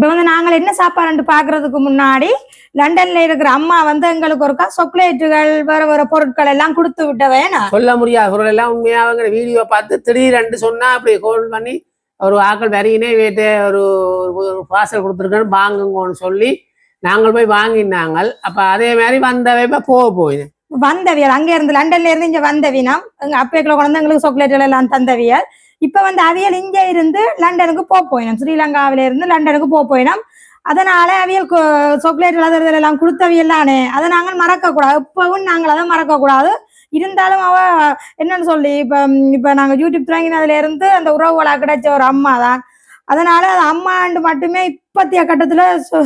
இப்ப வந்து நாங்கள் என்ன சாப்பாடு பாக்குறதுக்கு முன்னாடி லண்டன்ல இருக்கிற அம்மா வந்து எங்களுக்கு ஒருக்கா சாக்லேட்டுகள் வேற வேற பொருட்கள் எல்லாம் கொடுத்து விட்டவேனா சொல்ல முடியாது. பொருள் எல்லாம் உண்மையாக வீடியோ பார்த்து திடீரென்று சொன்னா அப்படி கோல் பண்ணி ஒரு ஆக்கள் வரையினே வீட்டு ஒரு ஒரு பார்சல் கொடுத்துருக்கேன்னு வாங்குங்கன்னு சொல்லி நாங்கள் போய் வாங்கினாங்க அப்ப அதே மாதிரி வந்தவை போக போயிது வந்தவியல். அங்க இருந்து லண்டன்ல இருந்து இங்க வந்தவினம். எங்க அப்பேக்குள்ள கொண்டு எங்களுக்கு சாக்லேட்டுகள் எல்லாம் தந்தவியல். இப்ப வந்து அவியல் இங்க இருந்து லண்டனுக்கு போக போயினோம். ஸ்ரீலங்காவில இருந்து லண்டனுக்கு போக போயினோம். அதனால அவியல் சாக்லேட் அதற்கு எல்லாம் கொடுத்தவியல் தானே. அதை நாங்கள் மறக்க கூடாது இப்பவும் நாங்கள் அதை மறக்க கூடாது இருந்தாலும் அவ என்னன்னு சொல்லி இப்ப இப்ப நாங்க யூடியூப் தொடங்கினதுல இருந்து அந்த உறவுகளா கிடைச்ச ஒரு அம்மா தான் அதனால அம்மாண்டு மட்டுமே இப்பத்திய கட்டத்துல சொ-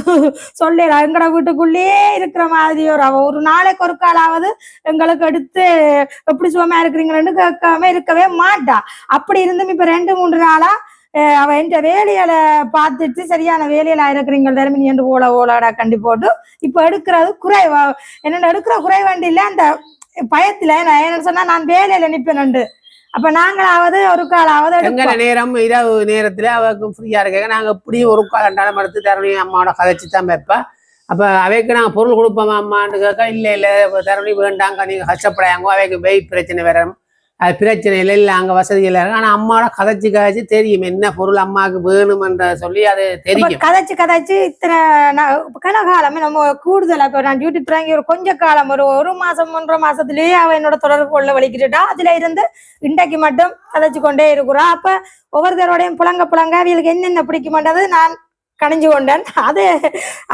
சொல்லிடலாம் எங்கட வீட்டுக்குள்ளேயே இருக்கிற மாதிரி ஒரு அவ ஒரு நாளைக்கு ஒரு காலாவது எங்களுக்கு எடுத்து எப்படி சுகமா இருக்கிறீங்களன்னு கேட்காம இருக்கவே மாட்டா. அப்படி இருந்தும் இப்ப ரெண்டு மூன்று நாளா அவ என்ற வேலையில பார்த்துட்டு சரியான வேலையில இருக்கிறீங்க தருமினி என்று ஓல ஓலடா கண்டி போட்டு இப்ப எடுக்கிறது குறைவா என்னென்ன எடுக்கிற குறைவண்டி இல்ல அந்த பயத்துல நான் என்ன சொன்னா நான் வேலையில நிப்பேன் அப்ப நாங்களாவது ஒரு காலாவது எடுப்போம். நேரம் இரவு நேரத்துல அவருக்கு ஃப்ரீயா இருக்க நாங்க எப்படியும் ஒரு கால் ரெண்டாலும் எடுத்து தரணும் அம்மாவோட கதைச்சு தான் வைப்பா அப்ப அவைக்கு நாங்க பொருள் கொடுப்போம் அம்மான்னு கேட்க இல்ல இல்ல தரணி வேண்டாங்க நீங்க கஷ்டப்படாங்க அவைக்கு வெயிட் பிரச்சனை வரும் அது பிரச்சனை இல்லை இல்லை அங்கே வசதி இல்லை. ஆனால் அம்மாவோட கதைச்சு கதைச்சு தெரியும். என்ன பொருள் அம்மாவுக்கு வேணுமென்ற சொல்லி அது தெரியும். கதைச்சு கதைச்சு இத்தனை நான் கன கனகாலமே நம்ம கூடுதலாக இப்போ நான் டியூட்டி தொடங்கி ஒரு கொஞ்ச காலம் ஒரு ஒரு மாதம் ஒன்றரை மாதத்துலேயே அவள் என்னோட தொடர்பு கொள்ள வலிக்கிட்டுட்டா. அதில் இருந்து இன்றைக்கு மட்டும் கதைச்சு கொண்டே இருக்கிறோம் அப்போ ஒவ்வொருத்தரோடையும் புலங்க புலங்க அவங்களுக்கு என்னென்ன பிடிக்குமென்றது நான் கணிஞ்சு கொண்டேன். அது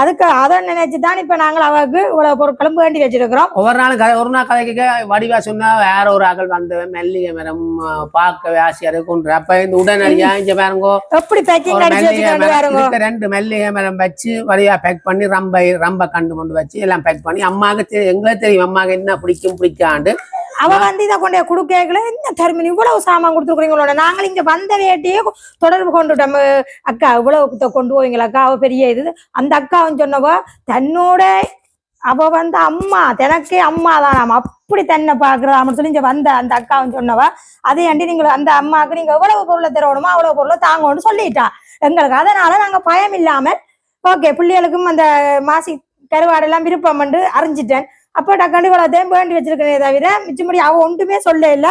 அதுக்கு அதை நினைச்சுதான் இப்ப நாங்கள் அவருக்கு இவ்வளவு பொருட்களும் வேண்டி வச்சிருக்கிறோம். ஒவ்வொரு நாளும் கதை ஒரு நாள் கதைக்க வடிவா சொன்னா வேற ஒரு ஆக்கள் வந்தவன் மெல்லிகை மரம் அஹ், பார்க்கவே ஆசையா இருக்குன்ற அப்ப இந்த உடனடியா இங்க பாருங்கோ. எப்படி பேக்கிங் அடிச்சு ரெண்டு மெல்லிகை மரம் வச்சு வழியா பேக் பண்ணி ரம்பை ரம்ப கண்டு கொண்டு வச்சு எல்லாம் பேக் பண்ணி அம்மாவுக்கு எங்களுக்கு தெரியும் அம்மாவுக்கு என்ன பிடிக்கும் பிடிக்காண்டு. அவ வந்து இதை கொண்டு கொடுக்கல என்ன தருமினி? இவ்வளவு சாமான் கொடுத்துருக்குறீங்களோட நாங்கள் இங்க வந்த வேட்டையே தொடர்பு கொண்டுட்டோம். அக்கா இவ்வளவு கொண்டு போவீங்களா? அக்கா அவ பெரிய இது. அந்த அக்காவும் சொன்னவ தன்னோட அவ வந்து அம்மா தனக்கே அம்மா தான். நாம அப்படி தன்னை பாக்குறதா அப்படின்னு சொல்லி இங்க வந்த அந்த அக்காவும் சொன்னவ அதே அண்டி நீங்க அந்த அம்மாவுக்கு நீங்க எவ்வளவு பொருளை தரணுமோ அவ்வளவு பொருளை தாங்கன்னு சொல்லிட்டா. எங்களுக்கு அதனால நாங்க பயம் இல்லாமல் ஓகே பிள்ளைகளுக்கும் அந்த மாசி கருவாடெல்லாம் விருப்பம் பண்ணு அறிஞ்சிட்டேன். அப்போ டக்காண்டு இவ்வளோத்தையும் வேண்டி வச்சிருக்கேனே தவிர மிச்சபடி அவ ஒன்றுமே சொல்ல இல்ல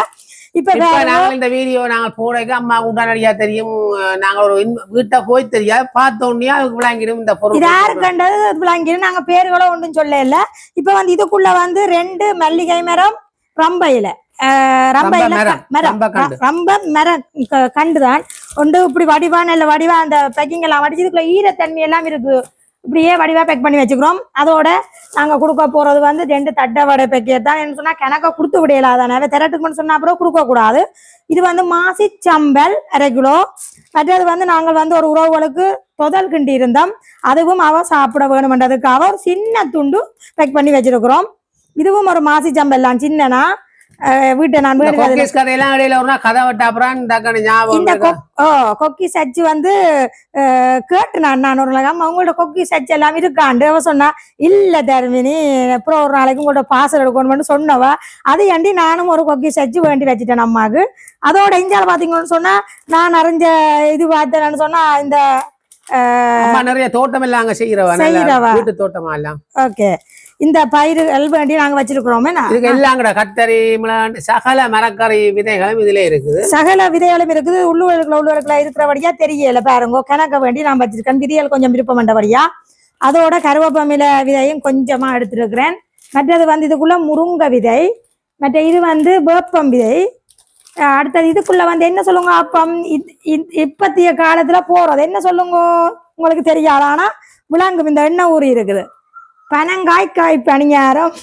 இப்ப நாங்கள் இந்த வீடியோ நாங்கள் போடைக்கு அம்மா உடனடியா தெரியும் அஹ், நாங்கள் ஒரு வீட்டை போய் தெரியாது. பார்த்த உடனே அதுக்கு விளங்கிடும் இந்த பொருள். யாரு கண்டது? விளங்கிடும். நாங்க பேருகளோ ஒன்றும் சொல்ல இல்ல இப்ப வந்து இதுக்குள்ள வந்து ரெண்டு மல்லிகை மரம் அஹ், ரம்பையில ரம்ப மரம், ரம்ப ரம்ப மரம். கண்டுதான். ஒன்று இப்படி வடிவா நல்ல வடிவா அந்த பேக்கிங் எல்லாம் வடிச்சு இதுக்குள்ள ஈரத்தன்மை எல்லாம் இருக்கு. இப்படியே வடிவா பேக் பண்ணி வச்சுக்கிறோம். அதோட நாங்க கொடுக்க போறது வந்து ரெண்டு தட்டை வடை பேக்கிய தான். என்ன சொன்னா கணக்க கொடுத்து விடையல தானே திரட்டுக்குன்னு சொன்னா அப்புறம் கொடுக்க கூடாது. இது வந்து மாசி சம்பல் அரை கிலோ மற்றது வந்து நாங்கள் வந்து ஒரு உறவுகளுக்கு தொதல் கிண்டி இருந்தோம். அதுவும் அவ சாப்பிட வேணுமென்றதுக்காக ஒரு சின்ன துண்டு பேக் பண்ணி வச்சிருக்கிறோம். இதுவும் ஒரு மாசி சம்பல் சின்னனா வீட்டை நான் கோக்கீஸ் கதையெல்லாம் இடையில ஒரு நாள் கதை விட்ட அப்புறம் டக்குனு ஞாபகம் இந்த ஓ கொக்கி சச்சு வந்து கேட்டு நான் நான் ஒரு நாள் உங்களோட கொக்கி சச்சு எல்லாம் இருக்காண்டு அவ சொன்னா இல்ல தர்மினி அப்புறம் ஒரு நாளைக்கு உங்களோட பாசல் எடுக்கணும்னு சொன்னவ அது ஏண்டி நானும் ஒரு கொக்கி சச்சு வேண்டி வச்சுட்டேன் அம்மாக்கு அதோட இஞ்சால பாத்தீங்கன்னு சொன்னா நான் அறிஞ்ச இது பார்த்தேன்னு சொன்னா இந்த நிறைய தோட்டம் எல்லாம் அங்க செய்யறவா. வீட்டு தோட்டமா எல்லாம்? ஓகே. இந்த பயிர்கள் வேண்டி நாங்க வச்சிருக்கிறோமே எல்லாம் கூட கத்தரி சகல மரக்கறி விதைகளும் இதுல இருக்குது. சகல விதைகளும் இருக்குது. உள்ளுவலுக்குள்ள உள்ளுவலுக்குள்ள இருக்கிறபடியா தெரியல பாருங்க. கணக்க வேண்டி நான் வச்சிருக்கேன். விதைகள் கொஞ்சம் விருப்பம் பண்ணபடியா அதோட கருவேப்பமில விதையும் கொஞ்சமா எடுத்திருக்கிறேன். மற்றது வந்து இதுக்குள்ள முருங்கை விதை. மற்ற இது வந்து வேப்பம் விதை. அடுத்தது இதுக்குள்ள வந்து என்ன சொல்லுங்க? அப்பம் இப்பத்திய காலத்துல போறது என்ன சொல்லுங்க? உங்களுக்கு தெரியாது. ஆனா விளங்கும் இந்த எண்ணெய் ஊறி இருக்குது. பனங்காய் காய் பணியாரம்.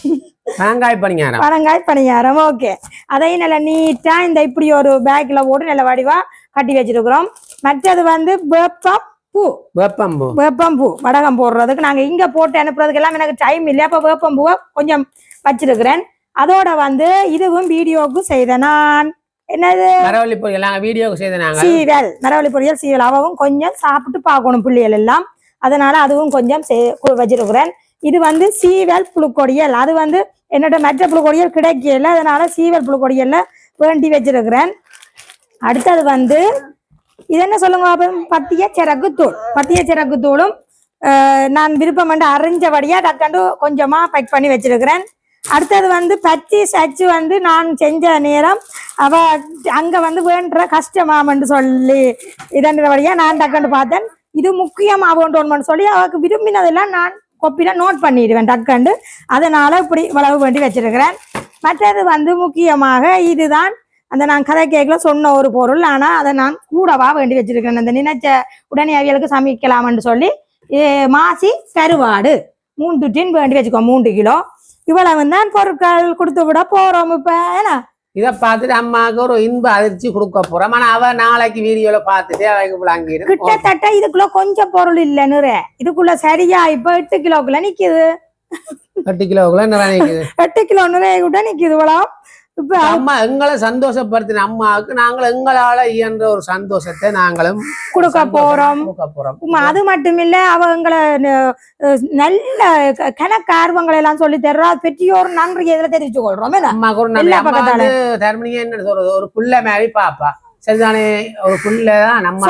தேங்காய் பணியாரம். பனங்காய் பணியாரம் ஓகே. அதையும் நல்லா நீட்டா இந்த இப்படி ஒரு பேக்ல போட்டு நல்ல வடிவா கட்டி வச்சிருக்கிறோம். மற்றது வந்து வேப்பம் பூ. வேப்பம்பூ வேப்பம் பூ வடகம் போடுறதுக்கு நாங்க இங்க போட்டு அனுப்புறதுக்கு எல்லாம் எனக்கு டைம் இல்லை. அப்ப வேப்பம் பூவை கொஞ்சம் வச்சிருக்கிறேன். அதோட வந்து இதுவும் வீடியோவுக்கு செய்த நான். என்னது? மரவள்ளி பொடி எல்லாம் வீடியோக்கு செய்த சீவல் மரவள்ளி பொரியல் சீவல். அவவும் கொஞ்சம் சாப்பிட்டு பார்க்கணும் பிள்ளைகள் எல்லாம். அதனால அதுவும் கொஞ்சம் வச்சிருக்கிறேன். இது வந்து சீவல் புழுக்கொடியல். அது வந்து என்னோட மற்ற புழுக்கொடியல் கிடைக்கல. அதனால சீவல் புழுக்கொடியல்ல வேண்டி வச்சிருக்கிறேன். அடுத்தது வந்து இது என்ன சொல்லுங்க பத்திய சிறகு தூள். பத்திய சிறகு தூளும் நான் விருப்பம் வந்து அரைஞ்சபடியா டக்காண்டு கொஞ்சமா பேக் பண்ணி வச்சிருக்கிறேன். அடுத்தது வந்து பச்சி சச்சு வந்து நான் செஞ்ச நேரம் அவ அங்க வந்து வேண்ட கஷ்டமாமன்னு சொல்லி இதன்றபடியா நான் டக்குன்னு பார்த்தேன். இது முக்கியமா ஒன்று சொல்லி அவருக்கு விரும்பினதெல்லாம் நான் கொப்பினா நோட் பண்ணிடுவேன் டக்குண்டு அதனால் இப்படி இவ்வளவு வேண்டி வச்சிருக்கிறேன். மற்றது வந்து முக்கியமாக இதுதான். அந்த நான் கதை கேட்கல சொன்ன ஒரு பொருள். ஆனா அதை நான் கூடவா வேண்டி வச்சிருக்கிறேன். அந்த நினைச்ச உடனே அவியலுக்கு சமைக்கலாம்னு சொல்லி ஏ, மாசி கருவாடு. மூன்று டின் வேண்டி வச்சுக்கோ மூன்று கிலோ. இவ்வளவு தான் பொருட்கள் கொடுத்து விட போறோம் இப்ப ஏன்னா? இதை பார்த்துட்டு அம்மாவுக்கு ஒரு இன்ப அதிர்ச்சி கொடுக்க போறோம். ஆனா அவ நாளைக்கு வீடியோல பார்த்துட்டு அவைக்கு விளங்கிடும் கிட்டத்தட்ட இதுக்குள்ள கொஞ்சம் பொருள் இல்ல நிறைய இதுக்குள்ள சரியா இப்ப எட்டு கிலோக்குள்ள நிக்குது. எட்டு கிலோக்குள்ள நிறைய எட்டு கிலோ நிறைய கூட நிக்குது இவ்வளவு. இப்ப அம்மா எங்களை சந்தோஷப்படுத்தின அம்மாவுக்கு நாங்கள் எங்களால இயன்ற ஒரு சந்தோஷத்தை நாங்களும் கொடுக்க போறோம். அது மட்டும் இல்ல அவங்களை ந- அஹ் நல்ல கணக்கு ஆர்வங்களை எல்லாம் சொல்லி தர்றா. பெற்றியோர் நன்றி இதுல தெரிவிச்சு கொள்றோம்? அம்மாவுக்கு ஒரு நல்ல அம்மா தர்மனியா என்ன சொல்றது ஒரு புள்ள மாதிரி பாப்பா. சரிதானே? ஒரு புள்ள தான் நம்ம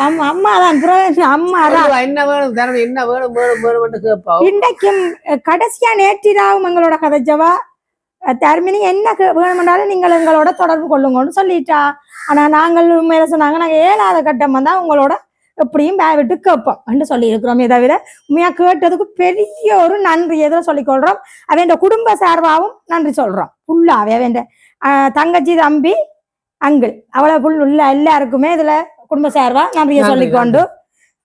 அம்மா. அம்மா தான். புரோகிராம் அம்மா தான். என்ன வேணும் தரணும் என்ன வேணும் வேணும் வேணும்னு கேட்பா? இன்றைக்கும் கடைசியா நேற்றிராவும் எங்களோட கதைச்சவா தர்மினி என்ன வேணுமென்றாலும் நீங்கள் எங்களோட தொடர்பு கொள்ளுங்கன்னு சொல்லிட்டா. ஆனா நாங்கள் உண்மையில சொன்னாங்க நாங்க ஏழாவது கட்டம் வந்தா உங்களோட எப்படியும் விட்டு கேட்போம் என்று சொல்லி இருக்கிறோமே தவிர உண்மையா கேட்டதுக்கு பெரிய ஒரு நன்றி எதிர சொல்லிக் கொள்றோம் அவன் குடும்ப சார்பாகவும் நன்றி சொல்றோம். ஃபுல்லாவே அவன் தங்கச்சி தம்பி அங்கிள் அவ்வளவு ஃபுல் உள்ள எல்லாருக்குமே இதுல குடும்ப சார்பா நன்றியை நன்றி, சொல்லிக்கொண்டு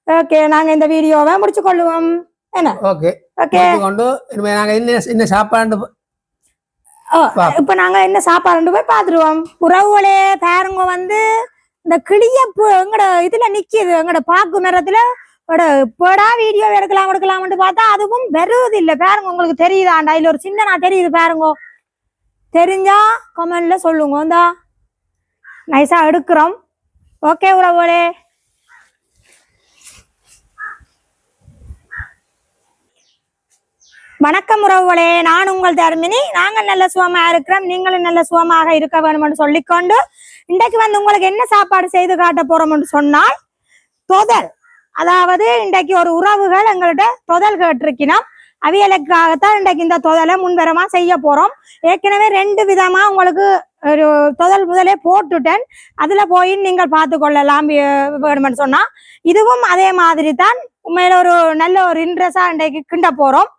ஓகே நாங்க இந்த வீடியோவை முடிச்சு கொள்ளுவோம் ஓகே ஓகே கொண்டு இனிமே நாங்க என்ன என்ன சாப்பாடு. இப்ப நாங்க என்ன சாப்பாடு போய் பாத்துருவோம். உறவுகளே பாருங்க வந்து இந்த கிளியப்பு எங்கட இதுல நிக்குது. எங்கட பாக்கு மரத்துல எங்கட இப்படா வீடியோ எடுக்கலாம் எடுக்கலாம்னு பார்த்தா அதுவும் வருவது இல்ல. பாருங்க உங்களுக்கு தெரியுதாண்டா? இதுல ஒரு சின்ன நான் தெரியுது பாருங்க. தெரிஞ்சா கமெண்ட்ல சொல்லுங்க. இந்தா நைஸா எடுக்கிறோம். ஓகே உறவுகளே வணக்கம் உறவுகளே. நான் உங்கள் தர்மினி. நாங்கள் நல்ல சுகமாக இருக்கிறோம். நீங்களும் நல்ல சுகமாக இருக்க வேணும்னு சொல்லிக்கொண்டு இன்றைக்கு வந்து உங்களுக்கு என்ன சாப்பாடு செய்து காட்ட போறோம்னு சொன்னால் தொதல். அதாவது இன்றைக்கு ஒரு உறவுகள் எங்கள்கிட்ட தொதல் கேட்டிருக்கணும் அவியலுக்காகத்தான் இன்றைக்கு இந்த தொதலை முன்வரமா செய்ய போறோம். ஏற்கனவே ரெண்டு விதமா உங்களுக்கு ஒரு தொதல் முதலே போட்டுட்டேன். அதுல போய் நீங்கள் பார்த்து கொள்ளலாம் வேணுமென்னு வேணும்னு சொன்னா. இதுவும் அதே மாதிரி தான் உண்மையில ஒரு நல்ல ஒரு இன்ட்ரெஸ்டா இன்றைக்கு கிண்ட போறோம்.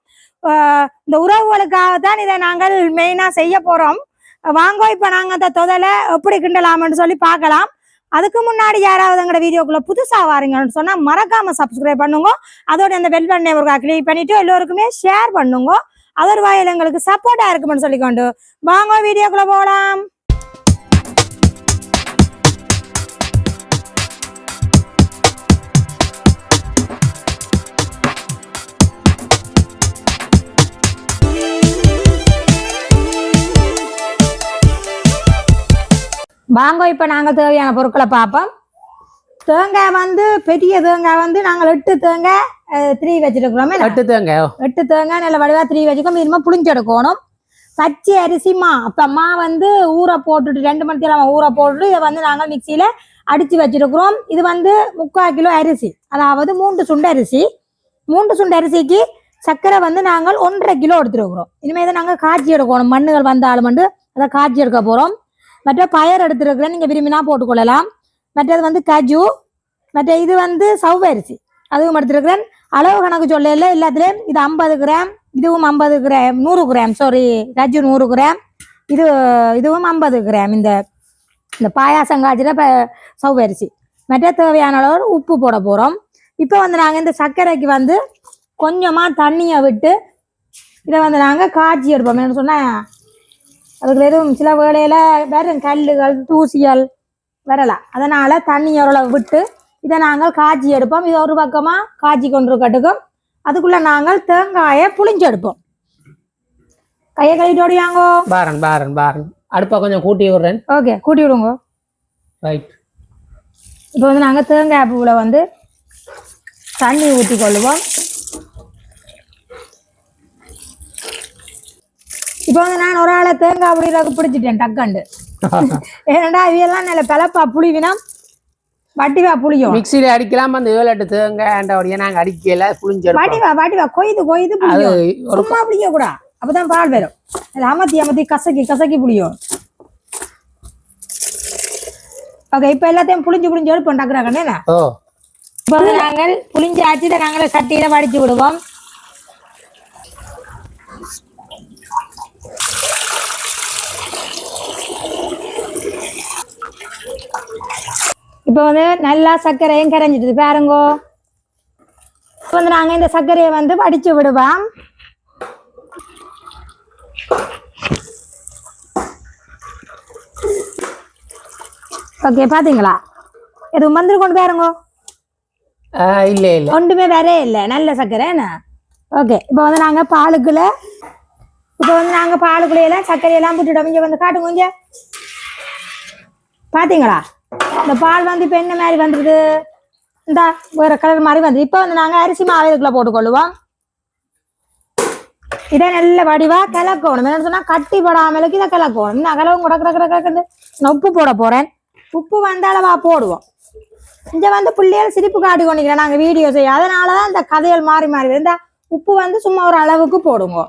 இந்த உறவுகளுக்காக தான் இதை நாங்கள் மெயினாக செய்ய போகிறோம் வாங்கோ இப்போ நாங்கள் அந்த தொதலை எப்படி கிண்டலாம்னு சொல்லி பார்க்கலாம். அதுக்கு முன்னாடி யாராவது எங்களோட வீடியோக்குள்ள புதுசாக வாரீங்கன்னு சொன்னால் மறக்காம சப்ஸ்கிரைப் பண்ணுங்க. அதோட அந்த பெல் பட்டனை ஒரு கிளிக் பண்ணிட்டு எல்லோருக்குமே ஷேர் பண்ணுங்க. அதர் வாயில் எங்களுக்கு சப்போர்ட்டாக இருக்குமென்னு சொல்லிக்கொண்டு வாங்க வீடியோக்குள்ளே போகலாம் வாங்க இப்ப நாங்க தேவையான பொருட்களை பார்ப்போம். தேங்காய் வந்து பெரிய தேங்காய் வந்து நாங்கள் எட்டு தேங்காய் த்ரீ வச்சிருக்கிறோமே. எட்டு தேங்க எட்டு தேங்காய் நல்ல வடிவா த்ரீ வச்சுக்கோம் இனிமே புளிஞ்செடுக்கணும் பச்சை அரிசி மா அப்ப மா வந்து ஊற போட்டுட்டு ரெண்டு மணி நேரம் ஊற போட்டுட்டு இதை வந்து நாங்கள் மிக்சியில அடிச்சு வச்சிருக்கிறோம். இது வந்து முக்கால் கிலோ அரிசி. அதாவது மூன்று சுண்டு அரிசி. மூன்று சுண்டு அரிசிக்கு சர்க்கரை வந்து நாங்கள் ஒன்றரை கிலோ எடுத்துருக்கிறோம். இனிமே இதை நாங்கள் காய்ச்சி எடுக்கணும். மண்ணுகள் வந்தாலும் வந்து அதை காய்ச்சி எடுக்க போறோம். மற்ற பயர் எடுத்துருக்கிறேன் நீங்கள் விரும்பினா போட்டுக்கொள்ளலாம். மற்றது வந்து கஜு மற்ற இது வந்து சவ்வரிசி. அதுவும் எடுத்துருக்குறேன். அளவு கணக்கு சொல்லல எல்லாத்துலேயும் இது ஐம்பது கிராம் இதுவும் ஐம்பது கிராம் நூறு கிராம் சாரி கஜு நூறு கிராம் இது இதுவும் ஐம்பது கிராம் இந்த இந்த பாயாசம் காய்ச்சில ப சவ்வரிசி. மற்ற தேவையான அளவு உப்பு போட போகிறோம் இப்போ வந்து நாங்கள் இந்த சர்க்கரைக்கு வந்து கொஞ்சமாக தண்ணியை விட்டு இதை வந்து நாங்கள் காய்ச்சி எடுப்போம். என்ன சொன்னால் அதுக்கு எதுவும் சில வேளையில் வெறும் கல்லுகள் தூசிகள் வரலாம். அதனால் தண்ணி ஓரளவு விட்டு இதை நாங்கள் காய்ச்சி எடுப்போம். இது ஒரு பக்கமாக காய்ச்சி கொண்டிருக்கட்டுக்கும் அதுக்குள்ள நாங்கள் தேங்காயை புளிஞ்சு எடுப்போம். கையை கழுவிட்டு ஓடியாங்கோ. பாரன் பாரன் பாரன் அடுப்பை கொஞ்சம் கூட்டி விடுறேன். ஓகே கூட்டி விடுங்க. ரைட். இப்போ வந்து நாங்கள் தேங்காய் பூவில் வந்து தண்ணி ஊற்றி கொள்ளுவோம் இப்போ வந்து நான் ஒரு ஆளை தேங்காய் புளியறதுக்கு பிடிச்சிட்டேன் டக்காண்டு. ஏன்னாடா இவையெல்லாம் நல்ல பிளப்பா புளிவினா வட்டிவா புளியும். மிக்சியில அடிக்கலாம்? அந்த ஏழு எட்டு தேங்காய் நாங்க அடிக்கல புளிஞ்செடுப்போம் வட்டிவா வட்டிவா கொய்து கொய்து புளியும். சும்மா புளிய கூட அப்பதான் பால் வரும். அது அமர்த்தி அமர்த்தி கசக்கி கசக்கி புளியும். ஓகே இப்ப எல்லாத்தையும் புளிஞ்சு புளிஞ்சு எடுப்போம் டக்குறாக்கண்ணே ஓ. இப்போ நாங்கள் புளிஞ்சு ஆச்சு நாங்கள் சட்டியில வடிச்சு விடுவோம். இப்போ வந்து நல்லா சர்க்கரையும் கரைஞ்சிட்டுது பாருங்கோ. இப்போ வந்து நாங்கள் இந்த சர்க்கரையை வந்து வடிச்சு விடுவோம். ஓகே பாத்தீங்களா? எதுவும் வந்து கொண்டு பாருங்கோ இல்ல இல்ல. ஒன்றுமே வரே இல்லை. நல்ல சர்க்கரை என்ன? ஓகே இப்போ வந்து நாங்கள் பாலுக்குள்ள இப்போ வந்து நாங்கள் பாலுக்குள்ள எல்லாம் சர்க்கரையெல்லாம் போட்டுட்டோம் இங்கே வந்து காட்டுங்க இங்க பார்த்தீங்களா இந்த பால் வந்து இப்போ என்ன மாதிரி வந்துருது? இந்த வேற கலர் மாதிரி வந்து இப்போ வந்து நாங்கள் அரிசி மாவு இதுக்குள்ள போட்டுக்கொள்ளுவோம். இதை நல்ல வடிவா கிளக்கணும் என்னன்னு சொன்னா கட்டி படாமலுக்கு இதை கிளக்கணும் நான் கிளவும் கூட கிட கிட கிடக்குது. நான் உப்பு போட போறேன். உப்பு வந்த அளவா போடுவோம். இங்க வந்து பிள்ளைகள் சிரிப்பு காட்டி கொண்டிருக்கிறேன் நாங்க வீடியோ செய்ய. அதனாலதான் இந்த கதைகள் மாறி மாறி இந்த உப்பு வந்து சும்மா ஒரு அளவுக்கு போடுங்க.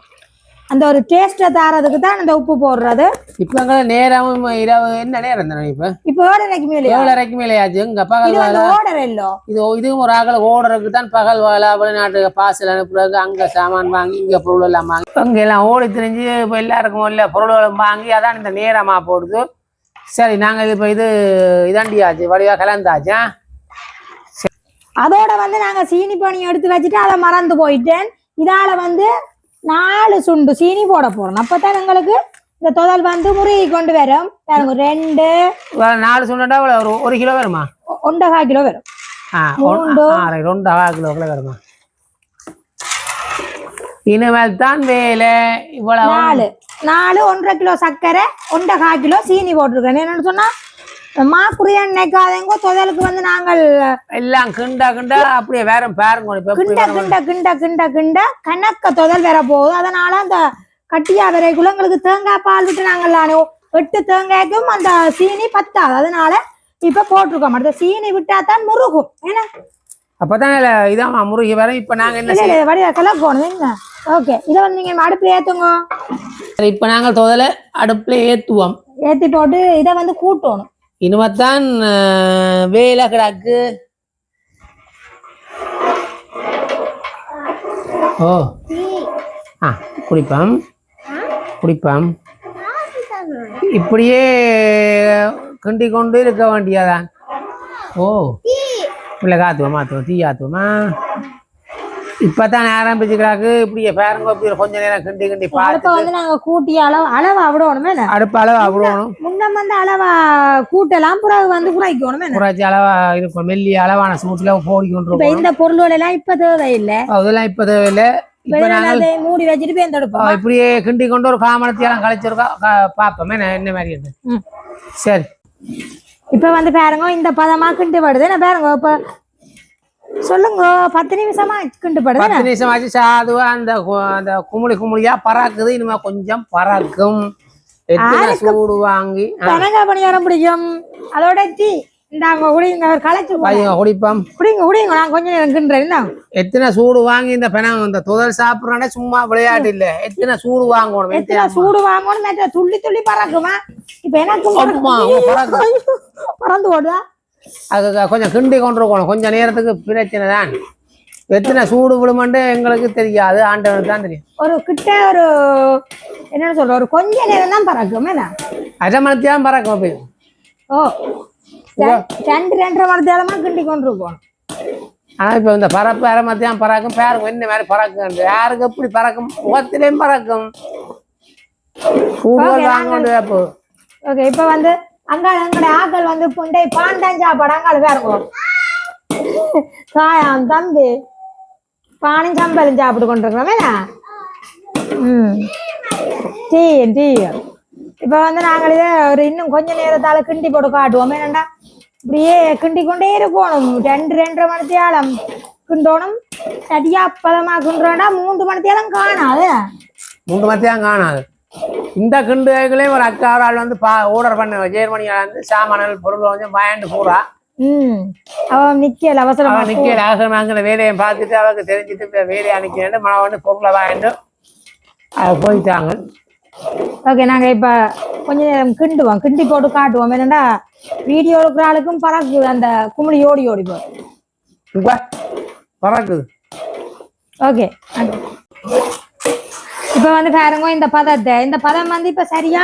அந்த ஒரு டேஸ்ட்டை தாரதுக்கு தான் இந்த உப்பு போடுறது. இப்ப அங்க நேரமும் இரவு என்ன நேரம் தானே இப்ப? இப்போ ஓடனைக்கு மேலே ஏழரைக்கு மேலே ஆச்சு இங்க பகல் வேலை? ஓடர் இல்லோ? இது இதுவும் ஒரு ஆகல ஓடுறதுக்கு தான் பகல் வேலை. வெளிநாட்டுக்கு பாசல் அனுப்புறதுக்கு அங்க சாமான் வாங்கி இங்க பொருள் எல்லாம் வாங்கி. அங்க எல்லாம் ஓடி திரிஞ்சு இப்ப எல்லாருக்கும் இல்ல பொருள்களும் வாங்கி அதான் இந்த நேரமா போடுது. சரி நாங்க இது இப்ப இது இதாண்டியாச்சு வடிவா கலந்தாச்சா அதோட வந்து நாங்க சீனி பனி எடுத்து வச்சுட்டு அதை மறந்து போயிட்டேன். இதால வந்து நாலு சுண்டு சீனி போட போறோம். அப்பதான் எங்களுக்கு இந்த தொதல் வந்து முருகி கொண்டு வரும். பாருங்க ரெண்டு நாலு சொன்னா ஒரு ஒரு கிலோ வருமா? ஒ- ஒன்றரை கிலோ வரும். ஆ, மூன்று. ஒ- ஆ, ரெண்டு ஆறு கிலோக்குள்ள வருமா? இனிமேல் தான் வேலை. இவ்வளவு. நாலு. நாலு ஒன்றரை கிலோ சர்க்கரை ஒன்றரை கிலோ சீனி போட்டிருக்கேன் என்னன்னு சொன்னா மா புரியான் நினைக்காதேங்கோ. தொதலுக்கு வந்து நாங்கள் எல்லாம் கிண்டா கிண்டா அப்படியே வேற பாருங்க கிண்ட? கிண்ட கிண்ட கிண்ட கிண்ட கணக்க தொதல் வேற போகுது. அதனால அந்த கட்டியா வரைக்குள்ள எங்களுக்கு தேங்காய் பால் விட்டு நாங்கள் எட்டு தேங்காய்க்கும் அந்த சீனி பத்தாது. அதனால இப்ப போட்டிருக்கோம். அடுத்த சீனி விட்டா தான் முருகும். ஏன்னா? அப்பதான் இதான் முருகி வர இப்ப நாங்க என்ன வடிவ கலக்கணும் என்ன? ஓகே இதை வந்து நீங்க அடுப்புல ஏத்துங்க. இப்ப நாங்கள் தொதல அடுப்புல ஏத்துவோம். ஏத்தி போட்டு இதை வந்து கூட்டணும். இனிமேத்தான் வேலை கிடக்கு. ஓ. ஆ குடிப்போம். குடிப்போம். இப்படியே கிண்டி கொண்டு இருக்க வேண்டியதான் ஓ. இல்லை காத்துவோம் மாத்துவோம் தீ ஆத்துவோமா. இப்பதான் ஆரம்பிச்சுக்கிறாக்கு இப்படியே பாருங்க இப்படி கொஞ்ச நேரம் கிண்டி கிண்டி அடுப்ப வந்து நாங்க கூட்டி அளவு அளவா விடணுமே என்ன? அடுப்பு அளவு அவ்வளோணும் முன்ன வந்து அளவா கூட்டலாம் பிறகு வந்து குறைக்கணும் குறைச்சி அளவா இருக்கும். மெல்லிய அளவான சூட்டில் போடி கொண்டு இந்த பொருள்கள் எல்லாம் இப்ப தேவையில்லை. அதெல்லாம் இப்ப தேவையில்லை. மூடி வச்சுட்டு போய் எடுப்போம் அஹ், இப்படியே கிண்டி கொண்டு ஒரு காமணத்தையெல்லாம் கழிச்சிருக்கோம் க- பார்ப்போம். என்ன மாதிரி இருக்கு. சரி. இப்ப வந்து பாருங்க இந்த பதமா கிண்டு படுது. என்ன பாருங்க இப்ப சொல்லுங்க பத்து நிமிஷமா கிண்டு படுது பத்து நிமிஷம் ஆச்சு சாதுவா அந்த அந்த குமுளி குமுளியா பறக்குது இனிமே கொஞ்சம் பறக்கும். சூடு வாங்கி பனங்காய் பணியாரம் பிடிக்கும் அதோட டீ இந்தாங்க குடிங்க களைச்சு குடிப்போம். குடிங்க குடிங்க நான் கொஞ்சம் இந்தாங்க. எத்தனை சூடு வாங்கி இந்த பெணம் இந்த துதல் சாப்பிட்றானே சும்மா விளையாட்டு இல்ல. எத்தனை சூடு வாங்கணும் எத்தனை சூடு வாங்கணும் துள்ளி துள்ளி பறக்குமா? இப்ப எனக்கு. பறந்து ஓடுதா? அது கொஞ்சம் கிண்டி கொண்டு இருக்கணும். கொஞ்சம் நேரத்துக்கு பிரச்சனை தான். எத்தனை சூடு விடுமென்று எங்களுக்கு தெரியாது. ஆண்டவனுக்கு தான் தெரியும். ஒரு கிட்ட ஒரு என்னன்னு சொல்ற ஒரு கொஞ்ச நேரம் தான் பறக்கும் என்ன? அரை பறக்கும் அப்படி ஓ ரெண்டு ரெண்டரை மணி நேரமா கிண்டி கொண்டு இருக்கோம் ஆனா இப்ப இந்த பறப்பு அரை பறக்கும். பாருங்க என்ன மாதிரி பறக்கும் யாருக்கு எப்படி பறக்கும்? முகத்திலையும் பறக்கும். வாங்க அப்போ ஓகே இப்ப வந்து அங்காள் எங்கட ஆக்கள் வந்து புண்டை பாண்டஞ்சா சாப்பாடு அங்காள் பாருங்க காயாம் தம்பி பானும் சம்பலும் சாப்பிட்டு கொண்டிருக்கிறோமே ம். Tea tea. இப்போ வந்து நாங்கள் இதை ஒரு இன்னும் கொஞ்ச நேரத்தால கிண்டி போட்டு காட்டுவோம். என்னண்டா இப்படியே கிண்டி கொண்டே இருக்கணும். ரெண்டு ரெண்டரை மணித்தியாலம் கிண்டோணும். சரியா பதமா கிண்டுறோம்டா மூன்று மணித்தியாலம் காணாது. மூன்று மணி காணாது. இந்த கிண்டுகளே ஒரு அக்கா ஒரு ஆள் வந்து பா ஆர்டர் பண்ண ஜெர்மனியால இருந்து சாமான்கள் பொருள் வந்து வாங்கிட்டு போறா. ம். அவன் நிக்கல அவசரமா அவன் நிக்க அவசரமாங்கிற வேலையை பார்த்துட்டு அவருக்கு தெரிஞ்சுட்டு வேலையை அனுக்கிறேன் மன வந்து பொருளை வாங்கிட்டு போயிட்டாங்க. ஓகே நாங்க இப்ப கொஞ்ச நேரம் கிண்டுவோம். கிண்டி போட்டு காட்டுவோம். என்னடா வீடியோ எடுக்கிற ஆளுக்கும் பறக்கு அந்த குமிழி ஓடி ஓடி போகும் பறக்குது. ஓகே இப்ப வந்து பாருங்க இந்த பதத்தை. இந்த பதம் வந்து இப்ப சரியா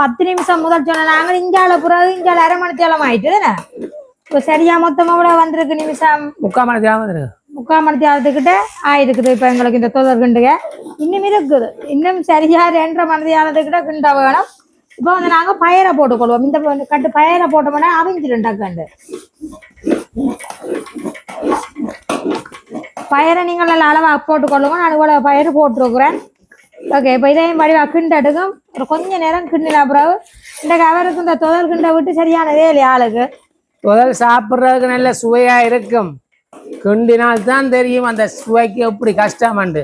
பத்து நிமிஷம் முதல் சொன்ன நாங்க இஞ்சால பிறகு இஞ்சால அரை மணி தேலம் ஆயிட்டு தானே? இப்ப சரியா மொத்தமா கூட வந்திருக்கு நிமிஷம். முக்கால் மணி தேவை இருக்கு முக்கால் மணி தேலத்துக்கிட்ட ஆயிருக்குது இப்ப எங்களுக்கு இந்த தொடர் கிண்டுக. இன்னும் இருக்குது. இன்னும் சரியா ரெண்டரை மணி தேலத்துக்கிட்ட கிண்ட வேணும். இப்போ வந்து நாங்க பயரை போட்டுக்கொள்வோம். இந்த கட்டு பயரை போட்டோம்னா அவிஞ்சிடும் டக்காண்டு பயரை நீங்கள் நல்ல அளவா போட்டுக்கொள்ளுங்க. நான் இவ்வளவு பயிர் போட்டிருக்கிறேன். ஓகே இப்போ இதையும் வடிவா கிண்டடுக்கும் ஒரு கொஞ்ச நேரம் கிண்டின பிறகு இந்த கவருக்கு இந்த தொடர் கிண்ட விட்டு சரியான வேலை ஆளுக்கு முதல் சாப்பிட்றதுக்கு நல்ல சுவையா இருக்கும் கிண்டினால் தான் தெரியும் அந்த சுவைக்கு எப்படி கஷ்டமாண்டு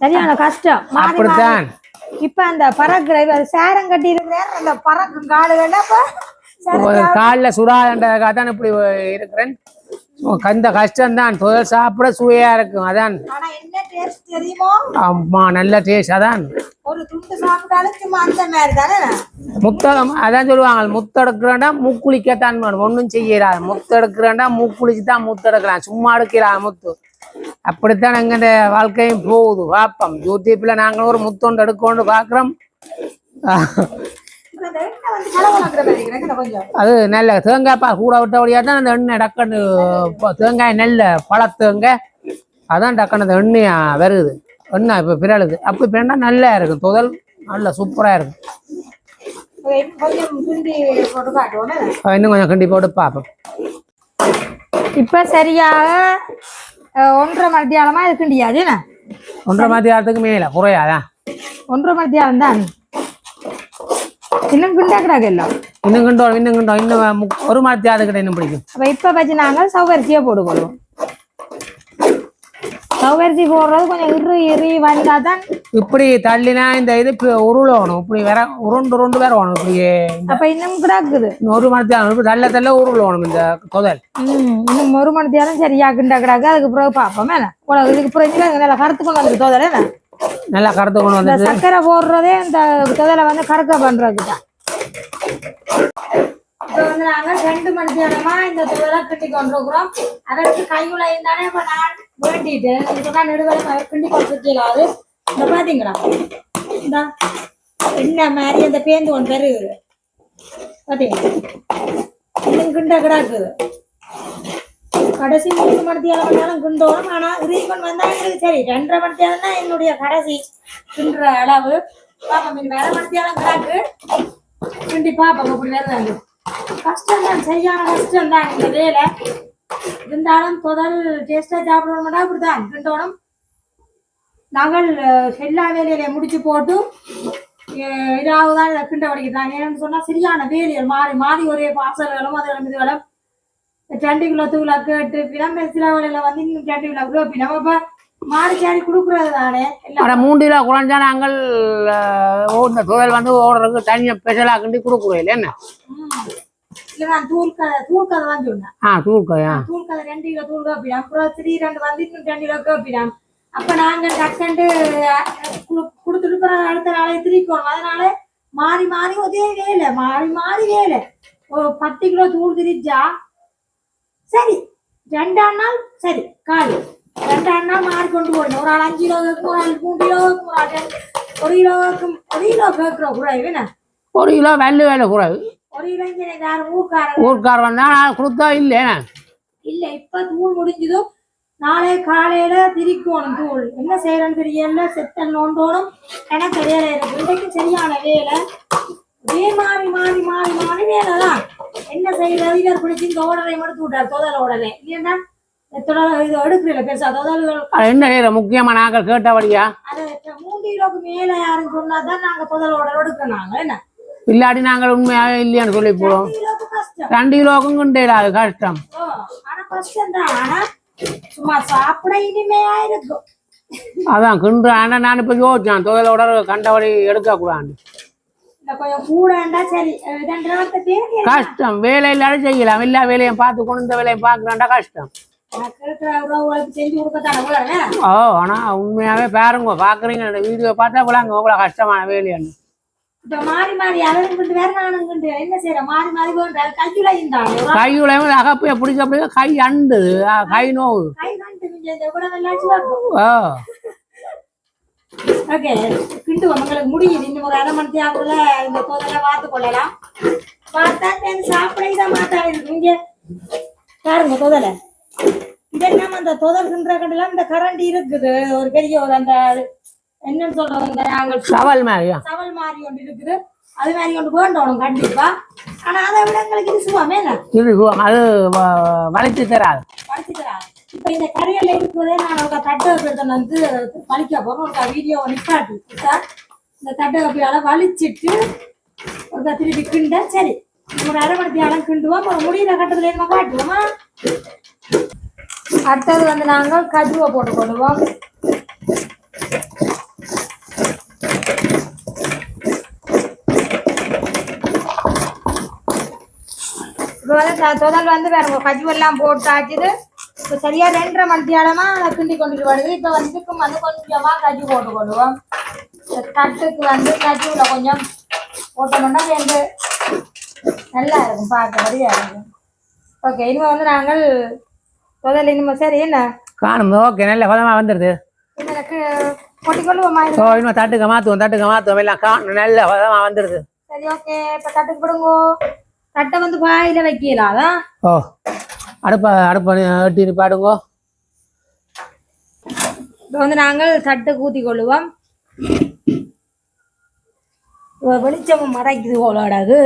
சரியான கஷ்டம் அப்படித்தான் இப்ப அந்த பறக்குற இப்ப சேரம் கட்டி இருக்கிற அந்த பறக்கும் காடுகள் காலில் சுடாதன்றதுக்காக தான் இப்படி இருக்கிறேன் அந்த கஷ்டம் தான் முதல் சாப்பிட சுவையா இருக்கும் அதான். அம்மா நல்ல டேஸ்ட் அதான். முத்தம் அதான் சொல்லுவாங்க முத்தெடுக்கிறேன்டா மூக்குளிக்கத்தான் வேணும். ஒன்றும் செய்யறாது. முத்தெடுக்கிறேன்டா மூக்குளிச்சு தான் முத்தெடுக்கலாம் சும்மா எடுக்கிறான் முத்து. அப்படித்தான் எங்க வாழ்க்கையும் போகுது. பார்ப்போம் யூடியூப்ல நாங்கள் ஒரு முத்தொண்டு எடுக்கொண்டு பார்க்குறோம். அது நல்ல தேங்காய் கூட விட்டபடியா தான் அந்த எண்ணெய் டக்குன்னு தேங்காய் நெல்ல பழத்தேங்காய் அதான் டக்குன்னு அந்த எண்ணெயா வருது. எண்ணெய் இப்போ பிறழுது. அப்படி பிறண்டா நல்லா இருக்கும். துதல் நல்ல சூப்பராக இருக்கும். இன்னும் கொஞ்சம் கண்டி போட்டு பார்ப்போம். இப்ப சரியாக ஒன்றரை மத்தியாலமா இது கிண்டியாது ஒன்றரை மத்தியானத்துக்கு மேலே குறையாதான் ஒன்றரை மத்தியாலம் தான். இன்னும் கிண்டாக்குறாங்க எல்லாம். இன்னும் கண்டோம் இன்னும் கண்டோம் இன்னும் ஒரு மத்தியானத்துக்கிட்ட இன்னும் பிடிக்கும். அப்ப இப்ப வச்சு நாங்கள் சௌகரிசியை போட்டுக்கொள்வோம் சௌகரிசி போடுறது கொஞ்சம் இரு இரு வந்தா தான் இப்படி தள்ளினா இந்த இது உருளணும். இப்படி வேற உருண்டு உருண்டு வேற வேணும். இப்படி அப்ப இன்னும் கிடக்குது. ஒரு இப்படி தள்ள தள்ள உருளணும் இந்த தொதல் இன்னும் ஒரு மணி நேரம் சரியா கிண்டா கிடாக்கு. அதுக்கு பிறகு பார்ப்போம் உனக்கு இதுக்கு பிறகு நல்லா கருத்து கொண்டு வந்து தோதல என்ன? நல்லா கருத்து கொண்டு இந்த வந்து சர்க்கரை போடுறதே இந்த தொதலை வந்து கறக்க பண்றதுக்கு தான் இப்போ வந்து நாங்க ரெண்டு மணி நேரமா இந்த தொதலை கிண்டி கொண்டிருக்கிறோம். அதற்கு கையுளையும் தானே இப்ப நான் வேண்டிட்டு. இதுதான் நெடுவலை கிண்டி கொண்டிருக்கலாது இந்த பாத்தீங்களா? இந்த என்ன மாதிரி அந்த பேந்து ஒன்று பெருகுது. பாத்தீங்களா? இன்னும் கிண்ட கிடாக்குது. கடைசி மூணு மணி தேவை நேரம் கிண்டோணும் ஆனால் ரீகன் வந்தா எங்களுக்கு சரி. ரெண்டரை மணி தேவை தான் என்னுடைய கடைசி கிண்டுற அளவு. பாப்பா மீன் வேற மணி தேவை கிடாக்கு. கிண்டி பாப்பா அப்படி வேறு கஷ்டம் தான் சரியான கஷ்டம் தான் இந்த வேலை. இருந்தாலும் முதல் டேஸ்டாக சாப்பிடணும்னா அப்படிதான் கிண்டோணும் நாங்கள் எல்லா வேலையில முடிச்சு போட்டு அஹ், இதாவது தான் கிண்ட வடிக்கிறாங்க ஏன்னு சொன்னா சரியான வேலைகள் மாறி மாறி ஒரே பாசல்களும் அதுகளும் இதுகளும் கிலோ தூளை கேட்டு பிளம்பு சில வேலையில வந்து இன்னும் கிலோ கிலோ நம்ம மாறி சாடி கொடுக்குறது தானே? ஆனால் மூன்று கிலோ குறைஞ்சா நாங்கள் இந்த தொழில் வந்து ஓடுறதுக்கு தனியாக ஸ்பெஷலாக கிண்டி கொடுக்குறோம் இல்லை என்ன. இல்ல நான் தூள் கதை தூள் கதை தான் சொன்னேன். ஆ தூக்கா தூள் கதை ரெண்டு கிலோ தூள் கேப்பிடாம் அப்புறம் த்ரீ ரெண்டு வந்து இன்னும் ரெண்டு கிலோ கேப்பிடாம் அப்ப நாங்க டக்கண்டு கொடுத்துட்டு அடுத்த நாளே திரிக்கணும். அதனால மாறி மாறி ஒரே வேலை மாறி மாறி வேலை. ஒரு பத்து கிலோ தூள் திரிச்சா சரி. ரெண்டாம் நாள் சரி காலி. ரெண்டாம் நாள் மாறி கொண்டு போடணும் ஒரு ஆள் அஞ்சு கிலோ கேட்கும் ஒரு ஆள் மூணு கிலோ கேட்கும் ஒரு ஆள் ஒரு கிலோ கேட்கும் ஒரு கிலோ கேட்கிறோம் கூட என்ன? ஒரு கிலோ வெள்ளை வேலை குறைவு. ஒரு கிலோ எனக்கு யாரும் ஊக்காரங்க ஊர்க்கார் வந்தால் நான் கொடுத்தா இல்லை இல்ல இப்ப தூள் முடிஞ்சதும் நாளை காலையில திரிக்கணும் தூள். என்ன செய்யறேன்னு தெரியல செத்தல் நோண்டோடும் எனக்கு வேலை இருக்கு. இன்றைக்கு சரியான வேலை. இதே மாறி மாறி மாறி மாறி வேலை தான் என்ன செய்யறது இவர் பிடிச்சி இந்த ஓடரை எடுத்து விட்டார் தொதல் ஓடலை இல்லைன்னா இது பெருசா. தொதல்கள் என்ன முக்கியமாக நாங்கள் கேட்டபடியா? அது மூன்று கிலோக்கு மேல யாரும் சொன்னாதான் நாங்க தொதல் என்ன? நாங்கள் உண்மையாக இல்லையான்னு சொல்லி கஷ்டம். ரெண்டு கிலோக்கும் கிண்டே அது கஷ்டம். ஆனா கஷ்டம் தான் ஆனா சும்மா சாப்பிட இனிமையா இருக்கும் அதான் கிண்டு ஆனால் நான் இப்போ யோசிச்சேன். தொழிலோட கண்டபடி எடுக்கக்கூடாது இல்ல கஷ்டம். வேலை இல்லாத செய்யலாம். எல்லா வேலையும் பார்த்து கொண்டு இந்த வேலையை பார்க்கலாம்டா கஷ்டம். ஓ ஆனா உண்மையாவே பாருங்க பாக்குறீங்க. வீடியோ பார்த்தா போலாங்க அவ்வளவு கஷ்டமான வேலையாண்டு இப்ப மாறி மாறி அவனுக்கு வேற நானுங்கிட்டு என்ன செய்யற? மாறி மாறி வேண்ட கையில இருந்தாங்க கையுளையும் அகப்பைய பிடிக்க பிடிக்க கை அண்டுது. கை நோவு. ஓ. ஓகே கிண்டு உங்களுக்கு முடியுது. இன்னும் ஒரு அரை மணி நேரத்துல இந்த தோதலை பார்த்து கொள்ளலாம். பார்த்தா சேர்ந்து சாப்பிட இதை மாத்தா இருக்கு. இங்க பாருங்க தோதலை. இதெல்லாம் அந்த தொதல்கின்ற கண்டெல்லாம் இந்த கரண்டி இருக்குது. ஒரு பெரிய ஒரு அந்த என்னன்னு சொல்றோம் இந்த நாங்கள் சவால் மாதிரியா? சவல் மாதிரி ஒன்று இருக்குது. அது மாதிரி ஒன்று வேண்டணும் கண்டிப்பா. ஆனா அதை விட எங்களுக்கு இது என்ன இது அது வ- வளைச்சு தராது. படிச்சுக்கிறேன் இப்ப இந்த கரையில இருக்கிறதே நான் ஒரு தட்டை எடுத்து வந்து பழிக்க போறோம். ஒரு வீடியோ நிப்பாட்டு. கொடுத்தா, இந்த தட்டை அப்படியால வலிச்சிட்டு ஒரு திருப்பி கிண்ட சரி ஒரு அரை மணி கிண்டுவோம். ஒரு முடியிற கட்டத்துல என்ன காட்டுவோமா? அடுத்தது வந்து நாங்கள் கஜுவை போட்டு கொள்வோம் இப்போ வந்து த- தொடல் வந்து வேற கஜுவெல்லாம் போட்டு ஆச்சுது இப்போ சரியா ரெண்டரை மணி நேரமா கிண்டி கொண்டுட்டு வருது. இப்போ வந்து இதுக்கும் வந்து கொஞ்சமா கஜு போட்டு கொள்வோம் தட்டுக்கு வந்து கஜுவில் கொஞ்சம் போட்டோம்னா ரெண்டு நல்லா இருக்கும். பார்க்கறதுக்கு இருக்கும். ஓகே இனிமே வந்து நாங்கள் முதல்ல இனிமே சரி என்ன? காணும். ஓகே நல்ல பதமா வந்துடுது இனிமே இது? ஓ இன்னும் தட்டுக்க மாத்துவோம் தட்டுக்க மாத்துவோம். எல்லாம் காணும். நல்ல பதமா வந்துடுது சரி ஓகே. இப்போ தட்டுக்கு விடுங்கோ தட்டை வந்து வாயில வைக்கலாம் ஓ. அடுப்ப அடுப்ப வெட்டி பாடுங்கோ இப்போ வந்து நாங்கள் சட்டை கூத்தி கொள்ளுவோம். வெளிச்சம் மறைக்குது போலாடாது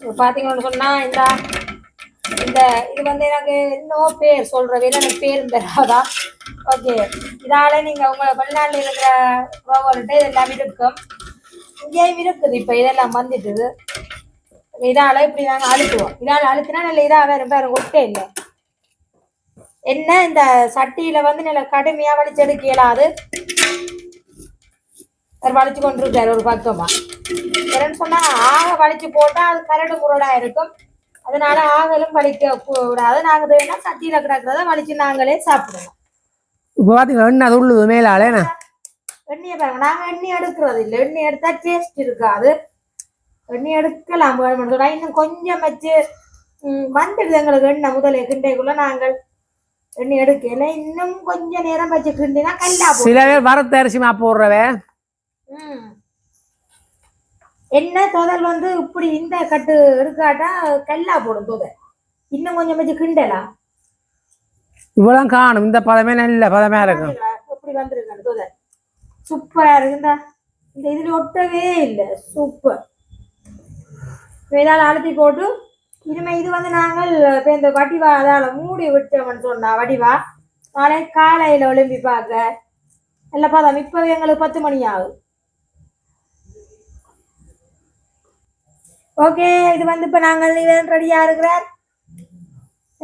பார்த்தீங்கன்னு சொன்னா இந்த இந்த இது வந்து எனக்கு இன்னும் பேர் சொல்ற வேலை எனக்கு பேர் தராதான் ஓகே. இதால நீங்க உங்களை வெளிநாட்டில் இருக்கிற ரோவர்கிட்ட இதெல்லாம் இருக்கும் இங்கேயும் இருக்குது இப்ப இதெல்லாம் வந்துட்டுது இதால இப்படி நாங்க அழுத்துவோம். இதால அழுத்தினா நல்ல இதா வேற வேற ஒட்டே இல்லை. என்ன இந்த சட்டியில வந்து நல்ல கடுமையா வலிச்செடுக்க இயலாது? வலிச்சு கொண்டிருக்காரு ஒரு பக்கமா. என்னன்னு சொன்னா ஆக வலிச்சு போட்டா அது கரடு முரடா இருக்கும். அதனால ஆகலும் வலிக்க கூடாது. நாங்கள் வேணா சட்டியில கிடக்கிறத வலிச்சு நாங்களே சாப்பிடுவோம் இப்போ பார்த்தீங்கன்னா என்ன? அது உள்ளது மேலால என்ன? எண்ணெயை பாருங்க. நாங்க எண்ணெய் எடுக்கிறது இல்லை. எண்ணெய் எடுத்தா டேஸ்ட் இருக்காது. எண்ணெய் எடுக்கலாம் வேணும்னு இன்னும் கொஞ்சம் வச்சு வந்துடுது எங்களுக்கு எண்ணெய் முதலே கிண்டைக்குள்ள. நாங்கள் எண்ணெய் எடுக்கல. இன்னும் கொஞ்ச நேரம் வச்சு கிண்டினா கல்லா சில பேர் வரத்து அரிசி மா போடுறவே. எண்ணெய் தொதல் வந்து இப்படி இந்த கட்டு எடுக்காட்டா கல்லா போடும் தொதல் இன்னும் கொஞ்சம் வச்சு கிண்டலாம். இவ்வளவு காணும். இந்த பதமே நல்ல பதமே இருக்கும். எப்படி வந்திருக்கு சூப்பரா இருக்கு. இந்த இதுல ஒட்டவே இல்லை. சூப்பர். இதால் அழுத்தி போட்டு இனிமே இது வந்து நாங்கள் இப்போ இந்த வடிவா அதால மூடி விட்டோம்னு சொன்னா வடிவா நாளை காலையில ஒளிம்பி பார்க்க நல்ல பதம் இப்போ எங்களுக்கு பத்து மணி ஆகும் ஓகே இது வந்து இப்போ நாங்கள் இவன் ரெடியாக இருக்கிறார்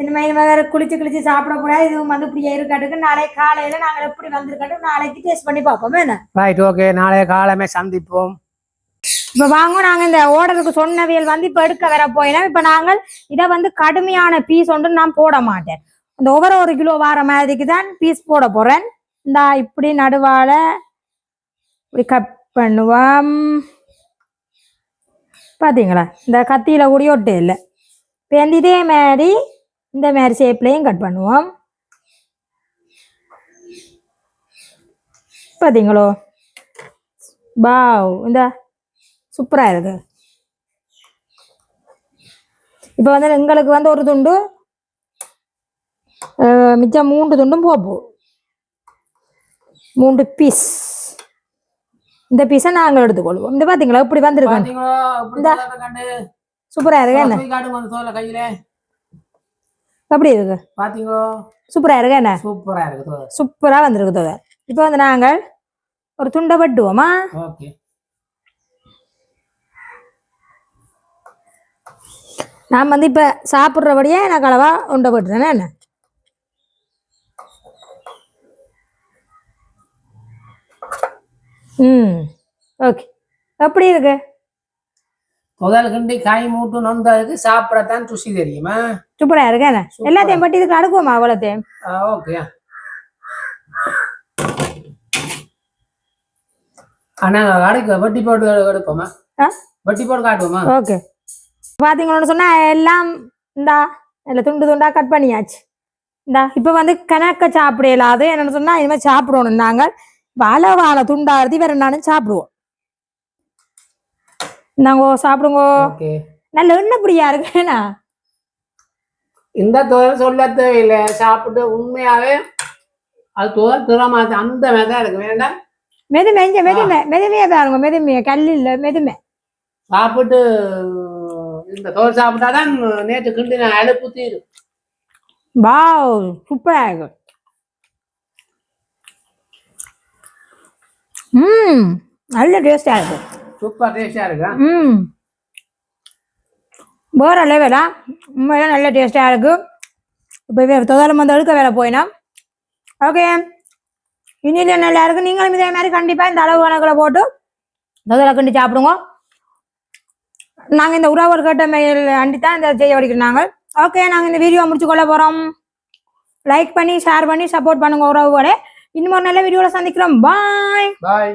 இனிமே இனிமே வேற குளிச்சு குளிச்சு சாப்பிடக்கூடாது இதுவும் வந்து இப்படியே இருக்கட்டுக்கு நாளை காலையில நாங்கள் எப்படி வந்திருக்கட்டும் நாளைக்கு டேஸ்ட் பண்ணி பார்ப்போம். என்ன? ரைட் ஓகே நாளைய காலமே சந்திப்போம். இப்போ வாங்க நாங்கள் இந்த ஓர்டருக்கு சொன்னவியல் வந்து இப்போ எடுக்க வர போயினோம். இப்போ நாங்கள் இதை வந்து கடுமையான பீஸ் ஒன்று நான் போட மாட்டேன். இந்த ஒவ்வொரு ஒரு கிலோ வார மாதிரிக்கு தான் பீஸ் போட போகிறேன் இந்த இப்படி நடுவால இப்படி கட் பண்ணுவோம். பார்த்தீங்களா இந்த கத்தியில் கூடி ஒட்டு இல்லை. இப்போ இதே மாதிரி இந்த மாதிரி ஷேப்லேயும் கட் பண்ணுவோம். பார்த்தீங்களோ பாவ் இந்த சூப்பராக இருக்கு. இப்போ வந்து எங்களுக்கு வந்து ஒரு துண்டு மிச்சம் மூன்று துண்டும் போப்போம் மூன்று பீஸ் இந்த பீஸை நாங்கள் எடுத்துக்கொள்வோம். இந்த பார்த்தீங்களா இப்படி வந்திருக்கோம் இந்தா. சூப்பராக இருக்கு என்ன போய் காட்டுங்க அந்த தோலை கையில எப்படி இருக்கு பாத்தீங்களோ சூப்பராக இருக்கு என்ன? சூப்பரா இருக்கு தோலை சூப்பராக வந்திருக்கு தோதை இப்போ வந்து நாங்கள் ஒரு துண்டை வெட்டுவோமா? ஓகே. நான் வந்து இப்போ சாப்பிட்றபடியே எனக்கு அளவா உண்டை போட்டுறேன் என்ன? ம். ஓகே. எப்படி இருக்கு? முதல் கிண்டி காய் மூட்டு நொந்ததுக்கு சாப்பிடத்தான் ருசி தெரியுமா? சூப்பராக இருக்கு எல்லாத்தையும் பட்டி இதுக்கு அடுக்குவோமா அவ்வளோத்தையும்? ஓகே. ஆனா அடுக்க வட்டி போட்டு எடுப்போமா? வட்டி போட்டு காட்டுவோமா? ஓகே. பார்த்தீங்கன்னு சொன்னால் எல்லாம் இந்தா இல்லை துண்டு துண்டா கட் பண்ணியாச்சு. இந்தா இப்போ வந்து கணக்க சாப்பிட இயலாது என்னன்னு சொன்னால் இனிமேல் சாப்பிடணும் நாங்கள் இப்போ அளவான துண்டா எடுத்து வேற நானும் சாப்பிடுவோம். இந்தாங்கோ சாப்பிடுங்க. ஓகே. நல்ல எண்ணெய் பிடியா இருக்கேண்ணா. இந்த தோல் சொல்ல தேவையில்லை. சாப்பிட்டு உண்மையாவே அது தோல் திறமா அந்த மாதிரி இருக்கு. வேண்டாம். மெதுமை இங்கே மெதுமை மெதுமையாக பாருங்க மெதுமையை கல்லில் மெதுமை. சாப்பிட்டு இந்த தோல் சாப்பிட்டாதான் நேற்று கிண்டி நான் அழுப்பு தீரும். வாவ் சூப்பராக இருக்கு. ம் நல்ல டேஸ்டாக இருக்கு. சூப்பர் டேஸ்டா இருக்கா? ம். வேற லெவலா உண்மையில நல்ல டேஸ்டாக இருக்கு. இப்போ வேறு தொதாலும் வந்து அழுக்க வேலை போயினா. ஓகே இனியில நல்லா இருக்கு. நீங்களும் இதே மாதிரி கண்டிப்பாக இந்த அளவு கணக்கில் போட்டு தொதலை கண்டி சாப்பிடுங்க. நாங்கள் இந்த உறவர் கட்ட மெயில் அண்டி தான் இந்த செய்ய வடிக்கிறோம் ஓகே நாங்கள் இந்த வீடியோ முடிச்சு கொள்ள போகிறோம் லைக் பண்ணி ஷேர் பண்ணி சப்போர்ட் பண்ணுங்க உறவுகளே. இன்னும் ஒரு நல்ல வீடியோவில் சந்திக்கிறோம். பாய் பாய்